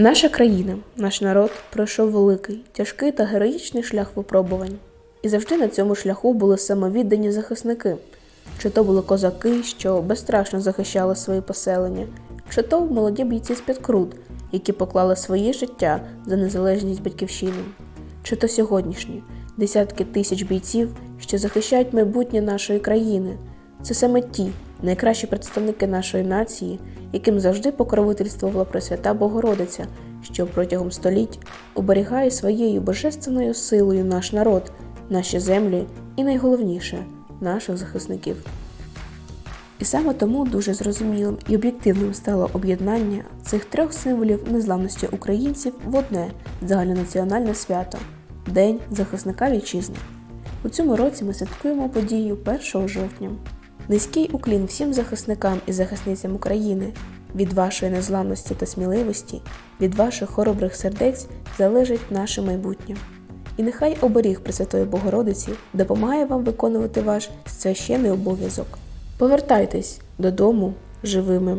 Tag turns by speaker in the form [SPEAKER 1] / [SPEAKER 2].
[SPEAKER 1] Наша країна, наш народ пройшов великий, тяжкий та героїчний шлях випробувань. І завжди на цьому шляху були самовіддані захисники. Чи то були козаки, що безстрашно захищали свої поселення, чи то молоді бійці з підкрут, які поклали своє життя за незалежність батьківщини, чи то сьогоднішні десятки тисяч бійців, що захищають майбутнє нашої країни. Це саме ті найкращі представники нашої нації, яким завжди покровительствувала Пресвята Богородиця, що протягом століть оберігає своєю божественною силою наш народ, наші землі і найголовніше наших захисників. І саме тому дуже зрозумілим і об'єктивним стало об'єднання цих трьох символів незламності українців в одне загальнонаціональне свято День захисника вітчизни. У цьому році ми святкуємо подію 1 жовтня. Низький уклін всім захисникам і захисницям України. Від вашої незламності та сміливості, від ваших хоробрих сердець залежить наше майбутнє. І нехай оберіг Пресвятої Богородиці допомагає вам виконувати ваш священний обов'язок. Повертайтесь додому живими.